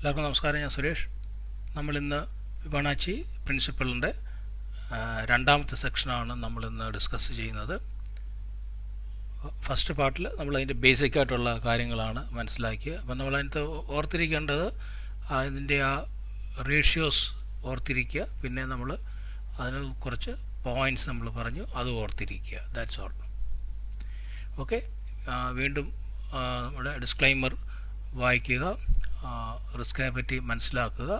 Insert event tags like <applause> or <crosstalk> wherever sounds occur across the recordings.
എല്ലാവർക്കും നമസ്കാരം ഞാൻ സുരേഷ്. നമ്മൾ ഇന്ന് വിപണാച്ചി പ്രിൻസിപ്പളിന്റെ രണ്ടാമത്തെ സെക്ഷനാണ് നമ്മൾ ഇന്ന് ഡിസ്കസ് ചെയ്യുന്നത്. ഫസ്റ്റ് പാർട്ടിൽ നമ്മൾ അതിന്റെ ബേസിക് ആയിട്ടുള്ള കാര്യങ്ങളാണ് മനസ്സിലാക്കിയത് അപ്പം നമ്മൾ അതിനകത്ത് ഓർത്തിരിക്കേണ്ടത് അതിന്റെ ആ റേഷ്യോസ് ഓർത്തിരിക്കുക. പിന്നെ നമ്മൾ അതിന് കുറച്ച് പോയിന്റ്സ് നമ്മൾ പറഞ്ഞു അത് ഓർത്തിരിക്കുക. ദാറ്റ്സ് ഓൾ ഓക്കെ വീണ്ടും നമ്മുടെ ഡിസ്ക്ലൈമർ വായിക്കുക. റിസ്കിനെ പറ്റി മനസ്സിലാക്കുക.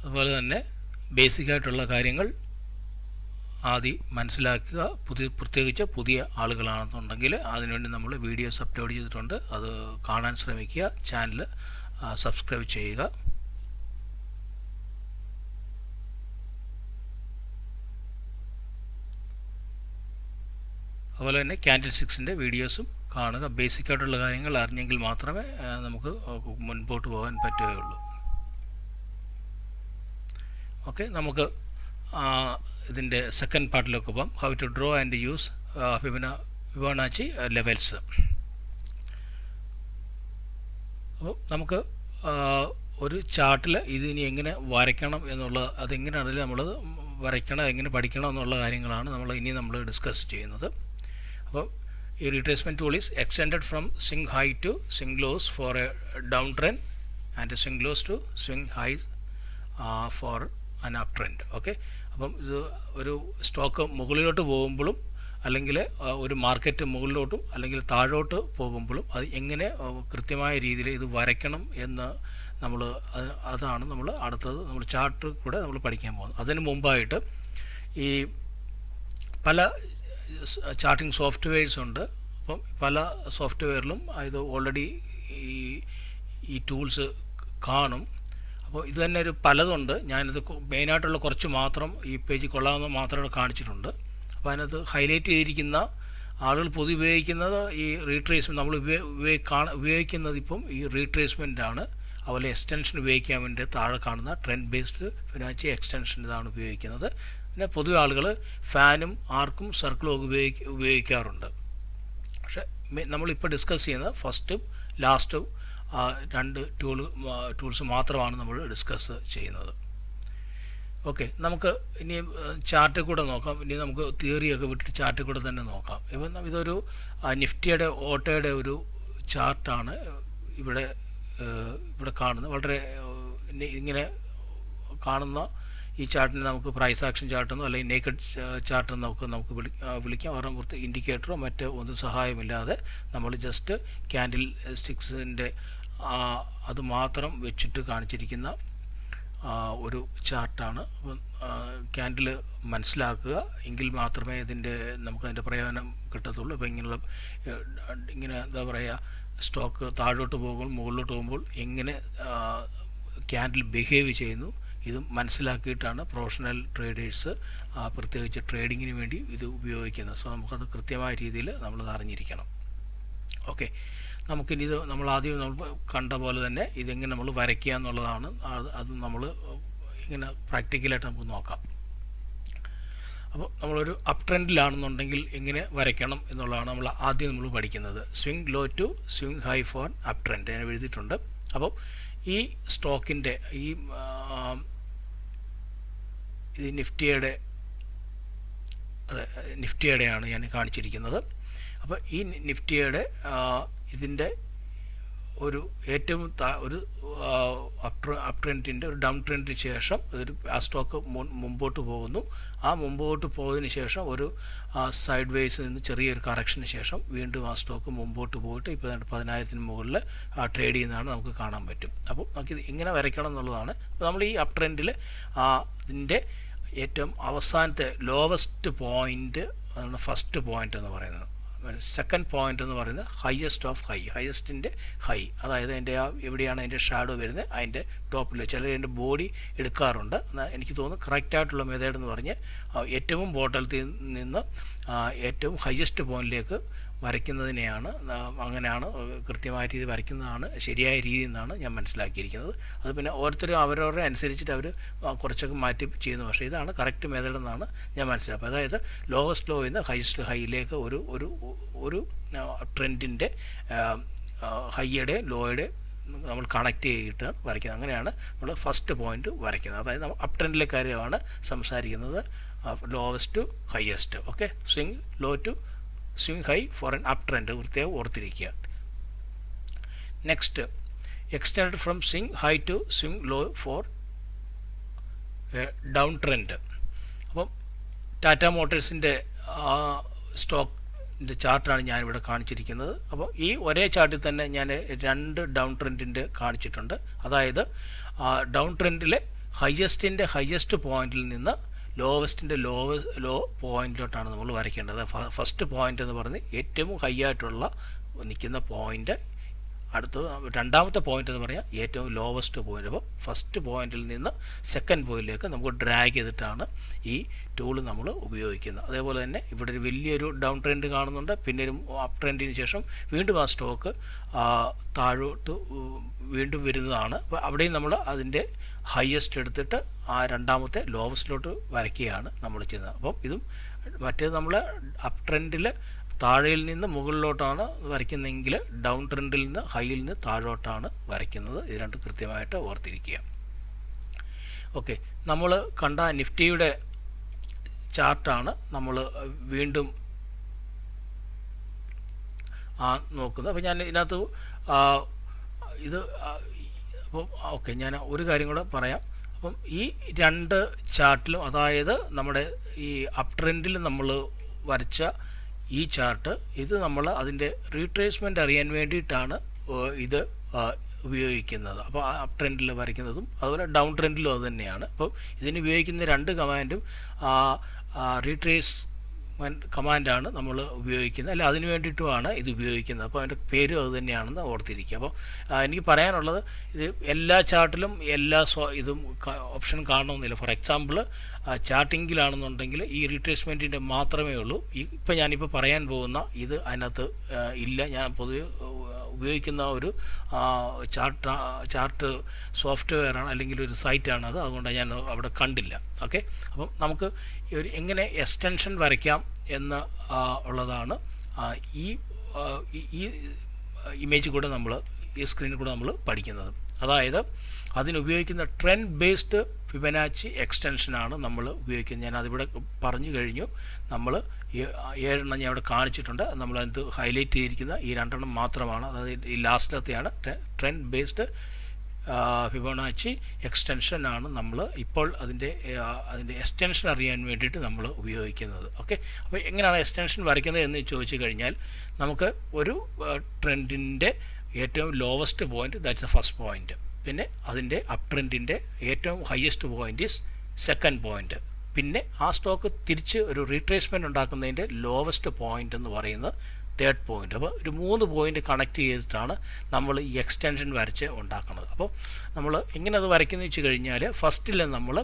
അതുപോലെ തന്നെ ബേസിക് ആയിട്ടുള്ള കാര്യങ്ങൾ ആദ്യം മനസ്സിലാക്കുക. പുതിയ പ്രത്യേകിച്ച് പുതിയ ആളുകളാണെന്നുണ്ടെങ്കിൽ അതിനുവേണ്ടി നമ്മൾ വീഡിയോസ് അപ്ലോഡ് ചെയ്തിട്ടുണ്ട്. അത് കാണാൻ ശ്രമിക്കുക. ചാനൽ സബ്സ്ക്രൈബ് ചെയ്യുക. അതുപോലെ തന്നെ ക്യാൻഡിൽ സിക്സിന്റെ വീഡിയോസും കാണുക. ബേസിക് ആയിട്ടുള്ള കാര്യങ്ങൾ അറിഞ്ഞെങ്കിൽ മാത്രമേ നമുക്ക് മുൻപോട്ട് പോകാൻ പറ്റുകയുള്ളൂ. ഓക്കെ നമുക്ക് ഇതിന്റെ സെക്കൻഡ് പാർട്ടിലേക്ക് പോകാം. How to draw and use വിവന Fibonacci levels അപ്പോൾ നമുക്ക് ഒരു ചാർട്ടിൽ ഇതിനി എങ്ങനെ വരയ്ക്കണം എന്നുള്ളത് അതെങ്ങനെയാണെങ്കിലും നമ്മൾ വരയ്ക്കണം എങ്ങനെ പഠിക്കണം എന്നുള്ള കാര്യങ്ങളാണ് നമ്മൾ ഇനി നമ്മൾ ഡിസ്കസ് ചെയ്യുന്നത്. അപ്പോൾ ഈ retracement tool is extend from swing high to swing lows for a down trend and swing lows to swing high for an up trend okay അപ്പം ഇത് ഒരു സ്റ്റോക്ക് മുകളിലോട്ട് പോകുമ്പോഴും അല്ലെങ്കിൽ ഒരു മാർക്കറ്റ് മുകളിലോട്ടും അല്ലെങ്കിൽ താഴോട്ട് പോകുമ്പോഴും അത് എങ്ങനെ കൃത്യമായ രീതിയിൽ ഇത് വരയ്ക്കണം എന്ന് നമ്മൾ അതാണ് നമ്മൾ അടുത്തത് നമ്മൾ ചാർട്ട് കൂടെ നമ്മൾ പഠിക്കാൻ പോകുന്നത്. അതിന് മുമ്പായിട്ട് ഈ പല ചാർട്ടിംഗ് സോഫ്റ്റ്വെയർസ് ഉണ്ട്. അപ്പം പല സോഫ്റ്റ്വെയറിലും ഇത് ഓൾറെഡി ഈ ഈ ടൂൾസ് കാണും. അപ്പോൾ ഇത് തന്നെ ഒരു പലതുണ്ട്. ഞാനിത് മെയിനായിട്ടുള്ള കുറച്ച് മാത്രം ഈ പേജ് കൊള്ളാമെന്ന് മാത്രം കാണിച്ചിട്ടുണ്ട്. അപ്പോൾ അതിനകത്ത് ഹൈലൈറ്റ് ചെയ്തിരിക്കുന്ന ആളുകൾ പൊതു ഉപയോഗിക്കുന്നത് ഈ റീട്രേസ്മെന്റ് നമ്മൾ ഉപയോഗി കാണ ഉപയോഗിക്കുന്നത് ഇപ്പം ഈ റീട്രേസ്മെന്റ് ആണ് അതുപോലെ എക്സ്റ്റൻഷൻ ഉപയോഗിക്കാൻ വേണ്ടി താഴെ കാണുന്ന ട്രെൻഡ് ബേസ്ഡ് ഫിനാൻഷ്യൽ എക്സ്റ്റൻഷൻ ഇതാണ് ഉപയോഗിക്കുന്നത്. പിന്നെ പൊതുവെ ആളുകൾ ഫാനും ആർക്കും സർക്കിളും ഒക്കെ ഉപയോഗിക്ക ഉപയോഗിക്കാറുണ്ട്. പക്ഷേ നമ്മളിപ്പോൾ ഡിസ്കസ് ചെയ്യുന്നത് ഫസ്റ്റും ലാസ്റ്റും രണ്ട് ടൂൾ ടൂൾസ് മാത്രമാണ് നമ്മൾ ഡിസ്കസ് ചെയ്യുന്നത്. ഓക്കെ നമുക്ക് ഇനി ചാർട്ടിൽ കൂടെ നോക്കാം. ഇനി നമുക്ക് തിയറിയൊക്കെ വിട്ടിട്ട് ചാർട്ടിൽ കൂടെ തന്നെ നോക്കാം. ഇപ്പം ഇതൊരു നിഫ്റ്റിയുടെ ഓട്ടോയുടെ ഒരു ചാർട്ടാണ് ഇവിടെ ഇവിടെ കാണുന്നത്. വളരെ ഇങ്ങനെ കാണുന്ന ഈ ചാർട്ടിനെ നമുക്ക് പ്രൈസ് ആക്ഷൻ ചാർട്ടെന്നോ അല്ലെങ്കിൽ നേക്കഡ് ചാർട്ടെന്ന് നമുക്ക് നമുക്ക് വിളി വിളിക്കാം. ഓരോ പുറത്ത് ഇൻഡിക്കേറ്ററോ മറ്റോ ഒന്നും സഹായമില്ലാതെ നമ്മൾ ജസ്റ്റ് ക്യാൻഡിൽ സ്റ്റിക്സിന്റെ അത് മാത്രം വെച്ചിട്ട് കാണിച്ചിരിക്കുന്ന ഒരു ചാർട്ടാണ് അപ്പം ക്യാൻഡിൽ മനസ്സിലാക്കുക. എങ്കിൽ മാത്രമേ ഇതിന്റെ നമുക്ക് അതിന്റെ പ്രയോജനം കിട്ടത്തുള്ളൂ. അപ്പോൾ ഇങ്ങനെയുള്ള ഇങ്ങനെ എന്താ പറയുക സ്റ്റോക്ക് താഴോട്ട് പോകുമ്പോൾ മുകളിലോട്ട് പോകുമ്പോൾ എങ്ങനെ ക്യാൻഡിൽ ബിഹേവ് ചെയ്യുന്നു. ഇത് മനസ്സിലാക്കിയിട്ടാണ് പ്രൊഫഷണൽ ട്രേഡേഴ്സ് പ്രത്യേകിച്ച് ട്രേഡിങ്ങിന് വേണ്ടി ഇത് ഉപയോഗിക്കുന്നത്. സോ നമുക്കത് കൃത്യമായ രീതിയിൽ നമ്മളത് അറിഞ്ഞിരിക്കണം. ഓക്കെ നമുക്കിനി ഇത് നമ്മൾ ആദ്യം നമ്മൾ കണ്ട പോലെ തന്നെ ഇതെങ്ങനെ നമ്മൾ വരയ്ക്കുക എന്നുള്ളതാണ്. അത് നമ്മൾ ഇങ്ങനെ പ്രാക്ടിക്കലായിട്ട് നമുക്ക് നോക്കാം. അപ്പോൾ നമ്മളൊരു അപ് ട്രെൻഡിലാണെന്നുണ്ടെങ്കിൽ എങ്ങനെ വരയ്ക്കണം എന്നുള്ളതാണ് നമ്മൾ ആദ്യം നമ്മൾ പഠിക്കുന്നത്. Swing low to swing high for up trend ഞാൻ എഴുതിയിട്ടുണ്ട്. അപ്പോൾ ഈ സ്റ്റോക്കിന്റെ ഈ ഇത് നിഫ്റ്റിയുടെ അതെ നിഫ്റ്റിയുടെയാണ് ഞാൻ കാണിച്ചിരിക്കുന്നത്. അപ്പോൾ ഈ നിഫ്റ്റിയുടെ ഇതിന്റെ ഒരു ഏറ്റവും ഒരു അപ് അപ് ട്രെൻഡിന്റെ ഒരു ഡൗൺ ട്രെൻഡിന് ശേഷം ഒരു ആ സ്റ്റോക്ക് മുമ്പോട്ട് പോകുന്നു. ആ മുമ്പോട്ട് പോയതിന് ശേഷം ഒരു സൈഡ് വേസ് നിന്ന് ചെറിയൊരു കറക്ഷന് ശേഷം വീണ്ടും ആ സ്റ്റോക്ക് മുമ്പോട്ട് പോയിട്ട് ഇപ്പോൾ പതിനായിരത്തിന് മുകളിൽ ട്രേഡ് ചെയ്യുന്നതാണ് നമുക്ക് കാണാൻ പറ്റും. അപ്പോൾ നമുക്കിത് ഇങ്ങനെ വരയ്ക്കണം എന്നുള്ളതാണ്. അപ്പോൾ നമ്മൾ ഈ അപ് ട്രെൻഡിൽ അതിന്റെ ഏറ്റവും അവസാനത്തെ ലോവസ്റ്റ് പോയിന്റ് അതാണ് ഫസ്റ്റ് പോയിന്റ് എന്ന് പറയുന്നത്. സെക്കൻഡ് പോയിന്റ് എന്ന് പറയുന്നത് ഹയസ്റ്റ് ഓഫ് ഹൈ ഹയസ്റ്റിന്റെ ഹൈ അതായത് എന്റെ ആ എവിടെയാണ് അതിന്റെ ഷാഡോ വരുന്നത്? അതിന്റെ ടോപ്പിൽ ചിലർ എന്റെ ബോഡി എടുക്കാറുണ്ട്. എനിക്ക് തോന്നുന്നു കറക്റ്റായിട്ടുള്ള മെത്തേഡ് എന്ന് പറഞ്ഞ് ഏറ്റവും ബോട്ടലത്തിൽ നിന്ന് ഏറ്റവും ഹയസ്റ്റ് പോയിന്റിലേക്ക് വരയ്ക്കുന്നതിനെയാണ് അങ്ങനെയാണ് കൃത്യമായ രീതി വരയ്ക്കുന്നതാണ് ശരിയായ രീതി എന്നാണ് ഞാൻ മനസ്സിലാക്കിയിരിക്കുന്നത്. അത് പിന്നെ ഓരോരുത്തരും അവരവരുടെ അനുസരിച്ചിട്ട് അവർ കുറച്ചൊക്കെ മാറ്റി ചെയ്യുന്നു. പക്ഷേ ഇതാണ് കറക്റ്റ് മെത്തേഡ് എന്നാണ് ഞാൻ മനസ്സിലാക്കുന്നത്. അതായത് ലോവസ്റ്റ് ലോയിൽ നിന്ന് ഹൈസ്റ്റ് ഹൈയിലേക്ക് ഒരു ഒരു ഒരു ട്രെൻഡിന്റെ ഹൈയുടെ ലോയുടെ നമ്മൾ കണക്ട് ചെയ്തിട്ട് വരയ്ക്കുന്നത്. അങ്ങനെയാണ് നമ്മൾ ഫസ്റ്റ് പോയിന്റ് വരയ്ക്കുന്നത്. അതായത് നമ്മൾ അപ് ട്രെൻഡിലെ കാര്യമാണ് സംസാരിക്കുന്നത്. Lowest to highest okay swing low to swing high for an up trend പ്രത്യേകം ഓർത്തിരിക്കുക. Next extend from swing high to swing low for down trend അപ്പം ടാറ്റ മോട്ടോഴ്സിന്റെ സ്റ്റോക്കിന്റെ ചാർട്ടാണ് ഞാനിവിടെ കാണിച്ചിരിക്കുന്നത്. അപ്പോൾ ഈ ഒരേ ചാർട്ടിൽ തന്നെ ഞാൻ രണ്ട് ഡൗൺ ട്രെൻഡിന്റെ കാണിച്ചിട്ടുണ്ട്. അതായത് ഡൗൺ ട്രെൻഡിലെ ഹയസ്റ്റിന്റെ ഹയസ്റ്റ് പോയിന്റിൽ നിന്ന് ലോവസ്റ്റിന്റെ ലോവ ലോ പോയിന്റിലോട്ടാണ് നമ്മൾ വരയ്ക്കേണ്ടത്. ഫസ്റ്റ് പോയിന്റ് എന്ന് പറഞ്ഞ് ഏറ്റവും ഹൈ ആയിട്ടുള്ള നിൽക്കുന്ന പോയിന്റ് അടുത്തത് രണ്ടാമത്തെ പോയിന്റ് എന്ന് പറയാം ഏറ്റവും ലോവസ്റ്റ് പോയിന്റ് അപ്പോൾ ഫസ്റ്റ് പോയിന്റിൽ നിന്ന് സെക്കൻഡ് പോയിന്റിലേക്ക് നമുക്ക് ഡ്രാഗ് ചെയ്തിട്ടാണ് ഈ ടൂൾ നമ്മൾ ഉപയോഗിക്കുന്നത്. അതേപോലെ തന്നെ ഇവിടെ ഒരു വലിയൊരു ഡൗൺ ട്രെൻഡ് കാണുന്നുണ്ട്. പിന്നെ ഒരു അപ്പ് ട്രെൻഡിന് ശേഷം വീണ്ടും ആ സ്റ്റോക്ക് താഴോട്ട് വീണ്ടും വരുന്നതാണ്. അപ്പോൾ അവിടെയും നമ്മൾ അതിന്റെ ഹയസ്റ്റ് എടുത്തിട്ട് ആ രണ്ടാമത്തെ ലോവസ്റ്റിലോട്ട് വരയ്ക്കുകയാണ് നമ്മൾ ചെയ്യുന്നത്. അപ്പം ഇതും മറ്റേത് നമ്മൾ അപ് ട്രെൻഡിൽ താഴെയിൽ നിന്ന് മുകളിലോട്ടാണ് വരയ്ക്കുന്നതെങ്കിൽ ഡൗൺ ട്രെൻഡിൽ നിന്ന് ഹൈയിൽ നിന്ന് താഴോട്ടാണ് വരയ്ക്കുന്നത്. ഇത് രണ്ട് കൃത്യമായിട്ട് ഓർത്തിരിക്കുക. ഓക്കെ നമ്മൾ കണ്ട നിഫ്റ്റിയുടെ ചാർട്ടാണ് നമ്മൾ വീണ്ടും ആ നോക്കുന്നത്. അപ്പോൾ ഞാൻ ഇതിനകത്ത് ഇത് അപ്പോൾ ഓക്കെ ഞാൻ ഒരു കാര്യം കൂടെ പറയാം. അപ്പം ഈ രണ്ട് ചാർട്ടിലും അതായത് നമ്മുടെ ഈ അപ് ട്രെൻഡിൽ നമ്മൾ വരച്ച ഈ ചാർട്ട് ഇത് നമ്മൾ അതിന്റെ റീട്രേസ്മെന്റ് അറിയാൻ വേണ്ടിയിട്ടാണ് ഇത് ഉപയോഗിക്കുന്നത്. അപ്പോൾ അപ് ട്രെൻഡിൽ വരയ്ക്കുന്നതും അതുപോലെ ഡൗൺ ട്രെൻഡിലും അത് തന്നെയാണ്. അപ്പോൾ ഇതിന് ഉപയോഗിക്കുന്ന രണ്ട് കമാൻഡും റീട്രേസ് കമാൻഡാണ് നമ്മൾ ഉപയോഗിക്കുന്നത്. അല്ല അതിന് വേണ്ടിയിട്ടുമാണ് ഇത് ഉപയോഗിക്കുന്നത്. അപ്പോൾ അതിന്റെ പേര് അത് തന്നെയാണെന്ന് ഓർത്തിരിക്കുക. അപ്പോൾ എനിക്ക് പറയാനുള്ളത് ഇത് എല്ലാ ചാർട്ടിലും എല്ലാ സ്വ ഇതും ഓപ്ഷൻ കാണണമെന്നില്ല. ഫോർ എക്സാമ്പിൾ ചാർട്ടിങ്ങിലാണെന്നുണ്ടെങ്കിൽ ഈ റീട്രേസ്മെന്റിന്റെ മാത്രമേ ഉള്ളൂ. ഈ ഇപ്പം ഞാനിപ്പോൾ പറയാൻ പോകുന്ന ഇത് അതിനകത്ത് ഇല്ല. ഞാൻ പൊതുവെ ഉപയോഗിക്കുന്ന ഒരു ചാർട്ട് ചാർട്ട് സോഫ്റ്റ്വെയറാണ് അല്ലെങ്കിൽ ഒരു സൈറ്റാണ് അത്. അതുകൊണ്ട് ഞാൻ അവിടെ കണ്ടില്ല. ഓക്കെ? അപ്പം നമുക്ക് ഒരു എങ്ങനെ എക്സ്റ്റൻഷൻ വരയ്ക്കാം എന്ന് ഉള്ളതാണ് ഈ ഈ- ഇമേജ് കൂടെ നമ്മൾ ഈ സ്ക്രീനിൽ കൂടെ നമ്മൾ പഠിക്കുന്നത്. അതായത് അതിനുപയോഗിക്കുന്ന ട്രെൻഡ് ബേസ്ഡ് ഫിബനാച്ചി എക്സ്റ്റൻഷനാണ് നമ്മൾ ഉപയോഗിക്കുന്നത്. ഞാൻ അതിവിടെ പറഞ്ഞു കഴിഞ്ഞു. നമ്മൾ ഏഴെണ്ണം ഞാൻ ഇവിടെ കാണിച്ചിട്ടുണ്ട്. നമ്മളത് ഹൈലൈറ്റ് ചെയ്തിരിക്കുന്ന ഈ രണ്ടെണ്ണം മാത്രമാണ്. അതായത് ഈ ലാസ്റ്റിലത്തെയാണ് ട്രെൻഡ് ബേസ്ഡ് ഫിബോണാച്ചി എക്സ്റ്റൻഷൻ ആണ് നമ്മൾ ഇപ്പോൾ അതിന്റെ അതിന്റെ എക്സ്റ്റൻഷൻ അറിയാൻ വേണ്ടിയിട്ട് നമ്മൾ ഉപയോഗിക്കുന്നത്. ഓക്കെ? അപ്പോൾ എങ്ങനെയാണ് എക്സ്റ്റൻഷൻ വരയ്ക്കുന്നത് എന്ന് ചോദിച്ചു കഴിഞ്ഞാൽ നമുക്ക് ഒരു ട്രെൻഡിന്റെ ഏറ്റവും lowest point that's the first point പിന്നെ അതിന്റെ അപ് ട്രെൻഡിന്റെ ഏറ്റവും highest point is second point പിന്നെ ആ സ്റ്റോക്ക് തിരിച്ച് ഒരു റീട്രേസ്മെന്റ് ഉണ്ടാക്കുന്നതിന്റെ ലോവസ്റ്റ് പോയിന്റ് എന്ന് പറയുന്നത് തേർഡ് പോയിന്റ് അപ്പോൾ ഒരു മൂന്ന് പോയിന്റ് കണക്ട് ചെയ്തിട്ടാണ് നമ്മൾ ഈ എക്സ്റ്റൻഷൻ വരച്ച് ഉണ്ടാക്കുന്നത്. അപ്പോൾ നമ്മൾ എങ്ങനെ അത് വരയ്ക്കുന്ന വെച്ച് കഴിഞ്ഞാൽ ഫസ്റ്റിൽ നമ്മൾ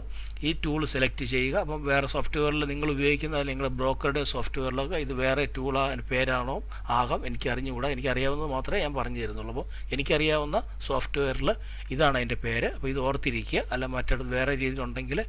ഈ ടൂൾ സെലക്ട് ചെയ്യുക. അപ്പം വേറെ സോഫ്റ്റ്വെയറിൽ നിങ്ങൾ ഉപയോഗിക്കുന്ന നിങ്ങൾ ബ്രോക്കറുടെ സോഫ്റ്റ്വെയറിലൊക്കെ ഇത് വേറെ ടൂളാ പേരാണോ ആകാം. എനിക്ക് അറിഞ്ഞുകൂടാ എനിക്ക് അറിയാവുന്നത് മാത്രമേ ഞാൻ പറഞ്ഞു തരുന്നുള്ളൂ അപ്പോൾ എനിക്കറിയാവുന്ന സോഫ്റ്റ്വെയറിൽ ഇതാണ് അതിന്റെ പേര്. അപ്പോൾ ഇത് ഓർത്തിരിക്കുക. അല്ല മറ്റിടത്ത് വേറെ രീതിയിലുണ്ടെങ്കിൽ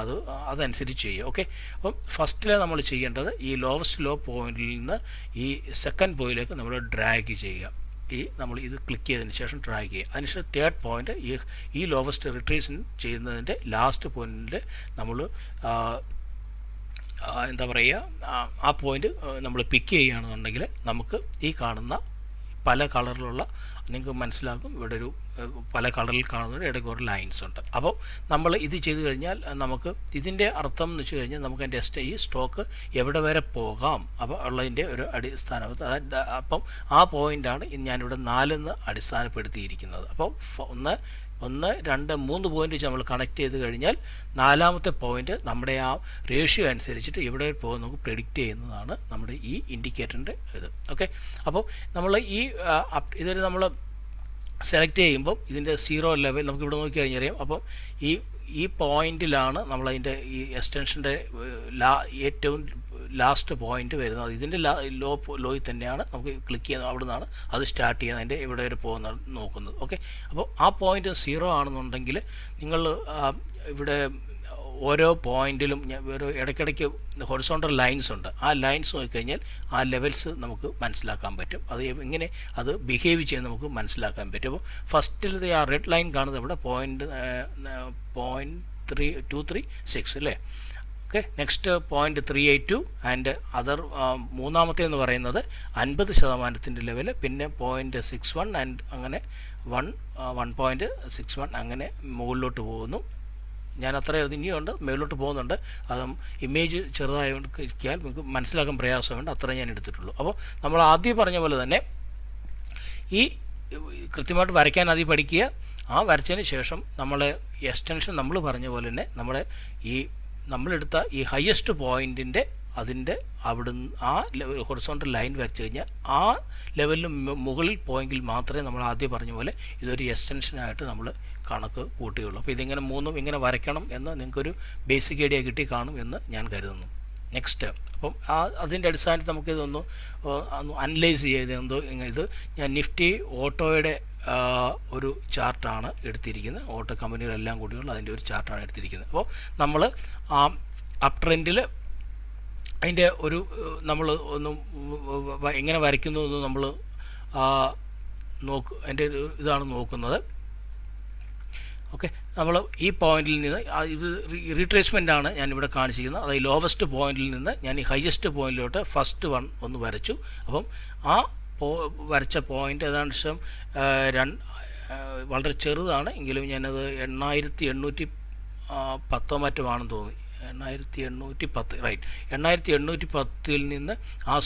അത് അതനുസരിച്ച് ചെയ്യുക. ഓക്കെ അപ്പം ഫസ്റ്റിൽ നമ്മൾ ചെയ്യേണ്ടത് ഈ ലോവസ്റ്റ് ലോ പോയിന്റിൽ നിന്ന് ഈ സെക്കൻഡ് പോയിന്റിലേക്ക് നമ്മൾ ഡ്രാഗ് ചെയ്യുക. ഈ നമ്മൾ ഇത് ക്ലിക്ക് ചെയ്തതിന് ശേഷം ഡ്രാഗ് ചെയ്യുക. അതിനുശേഷം തേർഡ് പോയിന്റ് ഈ ഈ ലോവസ്റ്റ് റിട്രീഷൻ ചെയ്യുന്നതിന്റെ ലാസ്റ്റ് പോയിന്റിൽ നമ്മൾ എന്താ പറയുക ആ- പോയിന്റ് നമ്മൾ പിക്ക് ചെയ്യുകയാണെന്നുണ്ടെങ്കിൽ നമുക്ക് ഈ കാണുന്ന പല കളറിലുള്ള നിങ്ങൾക്ക് മനസ്സിലാക്കും ഇവിടെ ഒരു പല കളറിൽ കാണുന്ന ഇടയ്ക്ക് ഒരു ലൈൻസ് ഉണ്ട്. അപ്പോൾ നമ്മൾ ഇത് ചെയ്തു കഴിഞ്ഞാൽ നമുക്ക് ഇതിന്റെ അർത്ഥം എന്ന് വെച്ച് കഴിഞ്ഞാൽ നമുക്ക് അതിന്റെ ഈ സ്റ്റോക്ക് എവിടെ വരെ പോകാം. അപ്പോൾ ഉള്ളതിന്റെ ഒരു അടിസ്ഥാന അപ്പം ആ പോയിന്റാണ് ഞാനിവിടെ നാലെന്ന് അടിസ്ഥാനപ്പെടുത്തിയിരിക്കുന്നത്. അപ്പോൾ ഒന്ന് ഒന്ന് രണ്ട് മൂന്ന് പോയിന്റ് വെച്ച് നമ്മൾ കണക്ട് ചെയ്ത് കഴിഞ്ഞാൽ നാലാമത്തെ പോയിന്റ് നമ്മുടെ ആ റേഷ്യോ അനുസരിച്ചിട്ട് ഇവിടെ പോകും നമുക്ക് പ്രെഡിക്റ്റ് ചെയ്യുന്നതാണ് നമ്മുടെ ഈ ഇൻഡിക്കേറ്ററിന്റെ ഇത്. ഓക്കെ അപ്പോൾ നമ്മൾ ഈ ഇതിൽ നമ്മൾ സെലക്ട് ചെയ്യുമ്പം ഇതിന്റെ സീറോ ലെവൽ നമുക്ക് ഇവിടെ നോക്കി കഴിഞ്ഞറിയാം. അപ്പം ഈ ഈ പോയിന്റിലാണ് നമ്മൾ നമ്മളതിന്റെ ഈ എക്സ്റ്റൻഷന്റെ ലാ ഏറ്റവും ലാസ്റ്റ് പോയിന്റ് വരുന്നത്. ഇതിന്റെ ലാ ലോ ലോയിൽ തന്നെയാണ് നമുക്ക് ക്ലിക്ക് ചെയ്യുന്നത് അവിടെ നിന്നാണ് അത് സ്റ്റാർട്ട് ചെയ്യുന്നത് അതിന്റെ ഇവിടെ വരെ പോകുന്ന നോക്കുന്നത്. ഓക്കെ അപ്പോൾ ആ പോയിന്റ് സീറോ ആണെന്നുണ്ടെങ്കിൽ നിങ്ങൾ ഇവിടെ ഓരോ പോയിന്റിലും ഒരു ഇടയ്ക്കിടയ്ക്ക് ഹൊറിസോണ്ടൽ ലൈൻസ് ഉണ്ട്. ആ ലൈൻസ് നോക്കിക്കഴിഞ്ഞാൽ ആ ലെവൽസ് നമുക്ക് മനസ്സിലാക്കാൻ പറ്റും. അത് എങ്ങനെ അത് ബിഹേവ് ചെയ്യുന്നത് നമുക്ക് മനസ്സിലാക്കാൻ പറ്റും. അപ്പോൾ ഫസ്റ്റിലത്തെ ആ റെഡ് ലൈൻ കാണുന്നത് ഇവിടെ point point three two three six അല്ലേ? Okay. Next point three eight two and other മൂന്നാമത്തെ എന്ന് പറയുന്നത് അൻപത് ശതമാനത്തിന്റെ ലെവൽ പിന്നെ പോയിന്റ് സിക്സ് വൺ ആൻഡ് അങ്ങനെ one one point six one അങ്ങനെ മുകളിലോട്ട് പോകുന്നു. ഞാൻ അത്ര ഇനിയുണ്ട്. മേലോട്ട് പോകുന്നുണ്ട്. അത് ഇമേജ് ചെറുതായതിനാൽ നിങ്ങൾക്ക് മനസ്സിലാക്കാൻ പ്രയാസമുണ്ട്. അത്രയും ഞാൻ എടുത്തിട്ടുള്ളൂ. അപ്പോൾ നമ്മൾ ആദ്യം പറഞ്ഞ പോലെ തന്നെ ഈ കൃത്യമായിട്ട് വരയ്ക്കാൻ ആദ്യം പഠിക്കുക. ആ വരച്ചതിന് ശേഷം നമ്മളെ എക്സ്റ്റൻഷൻ നമ്മൾ പറഞ്ഞ പോലെ തന്നെ നമ്മുടെ ഈ നമ്മളെടുത്ത ഈ ഹയസ്റ്റ് പോയിന്റിന്റെ അതിന്റെ അവിടുന്ന് ആ ഹൊറിസോണ്ടൽ ലൈൻ വരച്ച് കഴിഞ്ഞാൽ ആ ലെവലിന് മുകളിൽ പോയെങ്കിൽ മാത്രമേ നമ്മൾ ആദ്യം പറഞ്ഞ പോലെ ഇതൊരു എക്സ്റ്റൻഷനായിട്ട് നമ്മൾ കണക്ക് കൂട്ടുകയുള്ളൂ അപ്പോൾ ഇതിങ്ങനെ മൂന്നും ഇങ്ങനെ വരയ്ക്കണം എന്ന് നിങ്ങൾക്കൊരു ബേസിക് ഐഡിയ കിട്ടി കാണും എന്ന് ഞാൻ കരുതുന്നു. നെക്സ്റ്റ് അപ്പം ആ അതിന്റെ അടിസ്ഥാനത്തിൽ നമുക്കിതൊന്ന് ഒന്ന് അനലൈസ് ചെയ്ത് എന്തോ ഇത് ഞാൻ നിഫ്റ്റി ഓട്ടോയുടെ ഒരു ചാർട്ടാണ് എടുത്തിരിക്കുന്നത്. ഓട്ടോ കമ്പനികളെല്ലാം കൂടിയുള്ള അതിന്റെ ഒരു ചാർട്ടാണ് എടുത്തിരിക്കുന്നത്. അപ്പോൾ നമ്മൾ ആ അപ് ട്രെൻഡിൽ അതിന്റെ ഒരു നമ്മൾ ഒന്ന് എങ്ങനെ വരയ്ക്കുന്നു എന്ന് നമ്മൾ നോക്ക് അതിന്റെ ഇതാണ് നോക്കുന്നത്. ഓക്കെ നമ്മൾ ഈ പോയിന്റിൽ നിന്ന് ഇത് റീട്രേസ്മെന്റ് ആണ് ഞാൻ ഇവിടെ കാണിച്ചിരിക്കുന്നത്. അതായത് ലോവസ്റ്റ് പോയിന്റിൽ നിന്ന് ഞാൻ ഈ ഹയസ്റ്റ് പോയിന്റിലോട്ട് ഫസ്റ്റ് വൺ ഒന്ന് വരച്ചു. അപ്പം ആ പോ വരച്ച പോയിന്റ് ഏതാണ്ട് ശേഷം രണ്ട് വളരെ ചെറുതാണ്. എങ്കിലും ഞാനത് എണ്ണായിരത്തി എണ്ണൂറ്റി പത്തോ ആണെന്ന് തോന്നി. എണ്ണായിരത്തി എണ്ണൂറ്റി പത്ത് റൈറ്റ് എണ്ണായിരത്തി എണ്ണൂറ്റി പത്തിൽ നിന്ന് ആ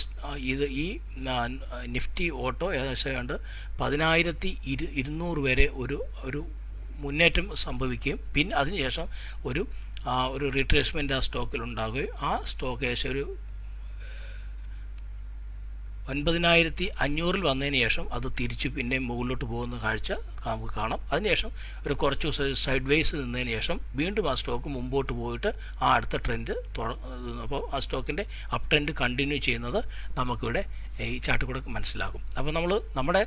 ഇത് ഈ നിഫ്റ്റി ഓട്ടോ ഏകദേശം കണ്ട് പതിനായിരത്തി ഇരു ഇരുന്നൂറ് വരെ ഒരു ഒരു മുന്നേറ്റം സംഭവിക്കുകയും പിന്നെ അതിനുശേഷം ഒരു ഒരു റീട്രേസ്മെന്റ് ആ സ്റ്റോക്കിൽ ഉണ്ടാകുകയും ആ സ്റ്റോക്ക് ഏകദേശം ഒരു ഒൻപതിനായിരത്തി അഞ്ഞൂറിൽ വന്നതിന് ശേഷം അത് തിരിച്ച് പിന്നെ മുകളിലോട്ട് പോകുന്ന കാഴ്ച നമുക്ക് കാണാം. അതിനുശേഷം ഒരു കുറച്ച് ദിവസം സൈഡ് വേസ് നിന്നതിന് ശേഷം വീണ്ടും ആ സ്റ്റോക്ക് മുമ്പോട്ട് പോയിട്ട് ആ അടുത്ത ട്രെൻഡ് അപ്പോൾ ആ സ്റ്റോക്കിന്റെ അപ് ട്രെൻഡ് കണ്ടിന്യൂ ചെയ്യുന്നത് നമുക്കിവിടെ ഈ ചാർട്ട് കൂടെ മനസ്സിലാകും. അപ്പോൾ നമ്മൾ നമ്മുടെ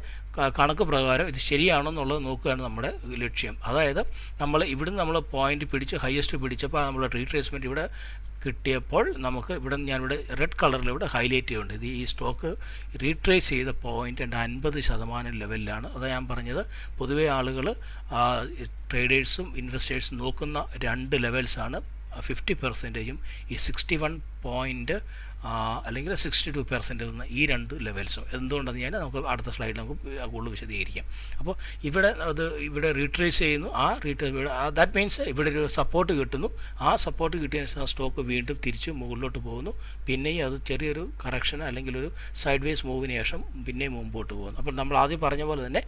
കണക്ക് പ്രകാരം ഇത് ശരിയാണോ എന്നുള്ളത് നോക്കുകയാണ് നമ്മുടെ ലക്ഷ്യം. അതായത് നമ്മൾ ഇവിടുന്ന് നമ്മൾ പോയിന്റ് പിടിച്ച് ഹയസ്റ്റ് പിടിച്ചപ്പോൾ നമ്മൾ റീട്രേസ്മെന്റ് ഇവിടെ കിട്ടിയപ്പോൾ നമുക്ക് ഇവിടെ ഞാനിവിടെ റെഡ് കളറിൽ ഇവിടെ ഹൈലൈറ്റ് ചെയ്യുന്നുണ്ട്. ഇത് ഈ സ്റ്റോക്ക് റീട്രേസ് ചെയ്ത പോയിന്റ് എന്റെ അൻപത് ശതമാനം ലെവലിലാണ് അതാ ഞാൻ പറഞ്ഞത്. പൊതുവേ ആളുകൾ ട്രേഡേഴ്സും ഇൻവെസ്റ്റേഴ്സും നോക്കുന്ന രണ്ട് ലെവൽസാണ് ഫിഫ്റ്റി പെർസെന്റേജും ഈ സിക്സ്റ്റി വൺ പോയിന്റ് അല്ലെങ്കിൽ സിക്സ്റ്റി ടു പെർസെന്റിൽ നിന്ന് ഈ രണ്ട് ലെവൽസും എന്തുകൊണ്ടെന്ന് ഞാൻ നമുക്ക് അടുത്ത സ്ലൈഡിൽ നമുക്ക് കൂടുതൽ വിശദീകരിക്കാം. അപ്പോൾ ഇവിടെ അത് ഇവിടെ റീട്രേസ് ചെയ്യുന്നു. ആ റീട്രേസ് ദാറ്റ് മീൻസ് ഇവിടെ ഒരു സപ്പോർട്ട് കിട്ടുന്നു. ആ സപ്പോർട്ട് കിട്ടിയ ശേഷം സ്റ്റോക്ക് വീണ്ടും തിരിച്ച് മുകളിലോട്ട് പോകുന്നു. പിന്നെയും അത് ചെറിയൊരു കറക്ഷൻ അല്ലെങ്കിൽ ഒരു സൈഡ് വേസ് മൂവിന് ശേഷം പിന്നെയും മുമ്പോട്ട് പോകുന്നു. അപ്പോൾ നമ്മൾ ആദ്യം പറഞ്ഞ പോലെ തന്നെ